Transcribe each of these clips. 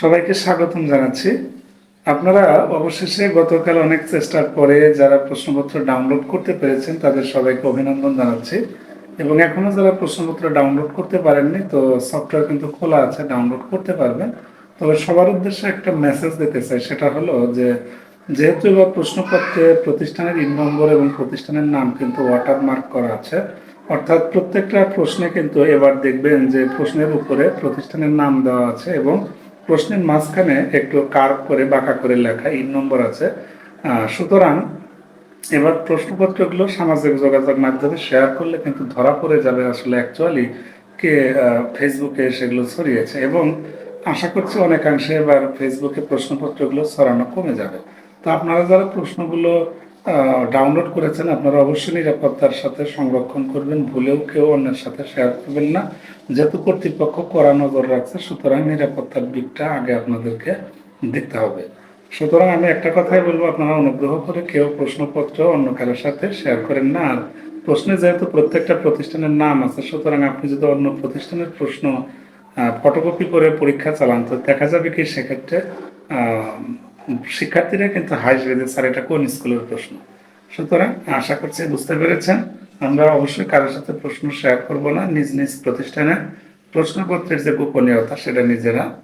সবাইকে স্বাগতম জানাচ্ছি। আপনারা অবশেষে গতকাল অনেক চেষ্টার পরে যারা প্রশ্নপত্র ডাউনলোড করতে পেরেছেন, তাদের সবাইকে অভিনন্দন জানাচ্ছি। এবং এখনও যারা প্রশ্নপত্র ডাউনলোড করতে পারেননি, তো সফটওয়্যার কিন্তু খোলা আছে, ডাউনলোড করতে পারবেন। তবে সবার উদ্দেশ্যে একটা মেসেজ দিতে চাই, সেটা হলো যে, যেহেতু এবার প্রশ্নপত্রে প্রতিষ্ঠানের ইন নম্বর এবং প্রতিষ্ঠানের নাম কিন্তু ওয়াটারমার্ক করা আছে, অর্থাৎ প্রত্যেকটা প্রশ্নে কিন্তু এবার দেখবেন যে প্রশ্নের উপরে প্রতিষ্ঠানের নাম দেওয়া আছে এবং প্রশ্নের মাঝখানে একটু কার্ভ করে, বাঁকা করে লেখা ইন নম্বর আছে। সুতরাং এবার প্রশ্নপত্রগুলো সামাজিক যোগাযোগ মাধ্যমে শেয়ার করলে কিন্তু ধরা পড়ে যাবে আসলে অ্যাকচুয়ালি কে ফেসবুকে সেগুলো ছড়িয়েছে এবং আশা করছি অনেকাংশে এবার ফেসবুকে প্রশ্নপত্রগুলো ছড়ানো কমে যাবে। তো আপনারা যারা প্রশ্নগুলো ডাউনলোড করেছেন, আপনারা অবশ্যই নিরাপত্তার সাথে সংরক্ষণ করবেন, ভুলেও কেউ অন্যের সাথে শেয়ার করবেন না। যেহেতু কর্তৃপক্ষ কড়া নজর রাখছে, সুতরাং নিরাপত্তার দিকটা আগে আপনাদেরকে দেখতে হবে। সুতরাং আমি একটা কথাই বলব, আপনারা অনুগ্রহ করে কেউ প্রশ্নপত্র অন্য কারোর সাথে শেয়ার করেন না। আর প্রশ্নে যেহেতু প্রত্যেকটা প্রতিষ্ঠানের নাম আছে, সুতরাং আপনি যদি অন্য প্রতিষ্ঠানের প্রশ্ন ফটোকপি করে পরীক্ষা চালান, তো দেখা যাবে কি সেক্ষেত্রে শিক্ষার্থীরা কিন্তু হাসবে যে স্যার এটা কোন স্কুলের প্রশ্ন? সুতরাং আশা করছি বুঝতে পেরেছেন। আমরা অবশ্যই কারোর সাথে প্রশ্ন শেয়ার করব না। নিজ নিজ প্রতিষ্ঠানের প্রশ্নপত্রের যে গোপনীয়তা, সেটা নিজেরা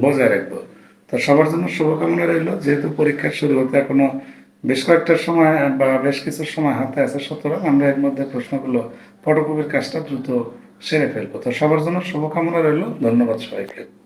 বজায় রাখব। তো সবার জন্য শুভকামনা রইল। যেহেতু পরীক্ষা শুরু হতে এখনও বেশ কয়েকটা সময়, বা বেশ কিছু সময় হাতে আছে, সুতরাং আমরা এর মধ্যে প্রশ্নগুলো ফটোকপির কাজটা দ্রুত সেরে ফেলব। তো সবার জন্য শুভকামনা রইল। ধন্যবাদ সবাইকে।